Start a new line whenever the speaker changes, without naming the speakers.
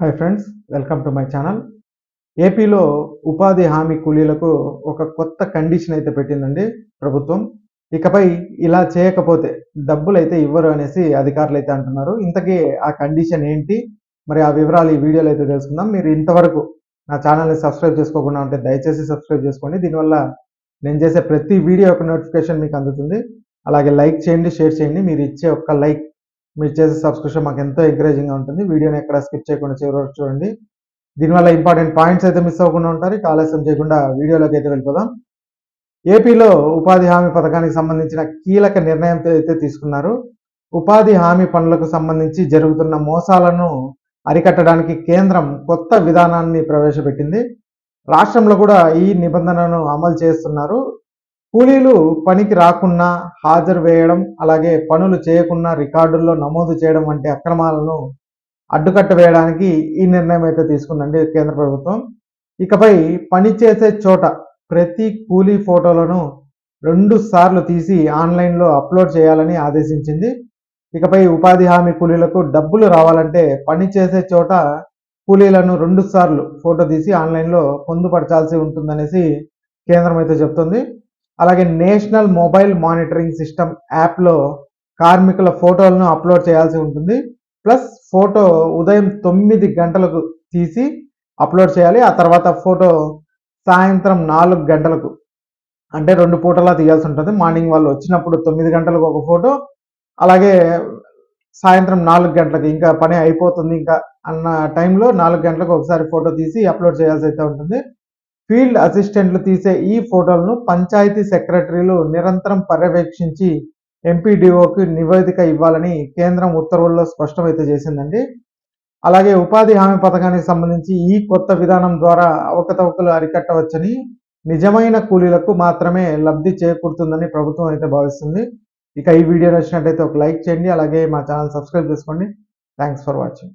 Hi friends welcome to my channel ఏపీలో ఉపాధి హామీ కూలీలకు ఒక కొత్త కండిషన్ అయితే పెట్టిందండి ప్రభుత్వం. ఇకపై ఇలా చేయకపోతే డబ్బులు అయితే ఇవ్వరు అనేసి అధికారులు అయితే అంటున్నారు. ఇంతకీ ఆ కండిషన్ ఏంటి? మరి ఆ వివరాలు ఈ వీడియోలో అయితే తెలుసుకుందాం. మీరు ఇంతవరకు నా ఛానల్ని సబ్స్క్రైబ్ చేసుకోకుండా ఉంటే దయచేసి సబ్స్క్రైబ్ చేసుకోండి. దీనివల్ల నేను చేసే ప్రతి వీడియో యొక్క నోటిఫికేషన్ మీకు అందుతుంది. అలాగే లైక్ చేయండి షేర్ చేయండి. మీరు ఇచ్చే ఒక్క లైక్ మీరు చేసే సబ్స్క్రిప్షన్ మాకు ఎంతో ఎంకరేజింగ్గా ఉంటుంది. వీడియోని ఎక్కడ స్కిప్ చేయకుండా చివరి వరకు చూడండి. దీనివల్ల ఇంపార్టెంట్ పాయింట్స్ అయితే మిస్ అవ్వకుండా ఉంటారు. ఇక ఆలస్యం చేయకుండా వీడియోలోకి అయితే వెళ్ళిపోదాం. ఏపీలో ఉపాధి హామీ పథకానికి సంబంధించిన కీలక నిర్ణయం అయితే తీసుకున్నారు. ఉపాధి హామీ పనులకు సంబంధించి జరుగుతున్న మోసాలను అరికట్టడానికి కేంద్రం కొత్త విధానాన్ని ప్రవేశపెట్టింది. రాష్ట్రంలో కూడా ఈ నిబంధనను అమలు చేస్తున్నారు. కూలీలు పనికి రాకున్నా హాజరు వేయడం అలాగే పనులు చేయకుండా రికార్డుల్లో నమోదు చేయడం వంటి అక్రమాలను అడ్డుకట్ట వేయడానికి ఈ నిర్ణయం అయితే తీసుకుందండి కేంద్ర ప్రభుత్వం. ఇకపై పని చేసే చోట ప్రతి కూలీ ఫోటోలను రెండు సార్లు తీసి ఆన్లైన్లో అప్లోడ్ చేయాలని ఆదేశించింది. ఇకపై ఉపాధి హామీ కూలీలకు డబ్బులు రావాలంటే పని చేసే చోట కూలీలను రెండు సార్లు ఫోటో తీసి ఆన్లైన్లో పొందుపరచాల్సి ఉంటుందనేసి కేంద్రం అయితే చెప్తుంది. అలాగే నేషనల్ మొబైల్ మానిటరింగ్ సిస్టమ్ యాప్లో కార్మికుల ఫోటోలను అప్లోడ్ చేయాల్సి ఉంటుంది. ప్లస్ ఫోటో ఉదయం తొమ్మిది గంటలకు తీసి అప్లోడ్ చేయాలి. ఆ తర్వాత ఫోటో సాయంత్రం నాలుగు గంటలకు అంటే రెండు పూటలా తీయాల్సి ఉంటుంది. మార్నింగ్ వాళ్ళు వచ్చినప్పుడు తొమ్మిది గంటలకు ఒక ఫోటో అలాగే సాయంత్రం నాలుగు గంటలకు ఇంకా పని అయిపోతుంది ఇంకా అన్న టైంలో నాలుగు గంటలకు ఒకసారి ఫోటో తీసి అప్లోడ్ చేయాల్సి అయితే ఉంటుంది. ఫీల్డ్ అసిస్టెంట్లు తీసే ఈ ఫోటోలను పంచాయతీ సెక్రటరీలు నిరంతరం పర్యవేక్షించి ఎంపీడీఓకి నివేదిక ఇవ్వాలని కేంద్రం ఉత్తర్వుల్లో స్పష్టమైతే చేసిందండి. అలాగే ఉపాధి హామీ పథకానికి సంబంధించి ఈ కొత్త విధానం ద్వారా అవకతవకలు అరికట్టవచ్చని నిజమైన కూలీలకు మాత్రమే లబ్ధి చేకూరుతుందని ప్రభుత్వం అయితే భావిస్తుంది. ఇక ఈ వీడియో నచ్చినట్టయితే ఒక లైక్ చేయండి అలాగే మా ఛానల్ సబ్స్క్రైబ్ చేసుకోండి. Thanks for watching.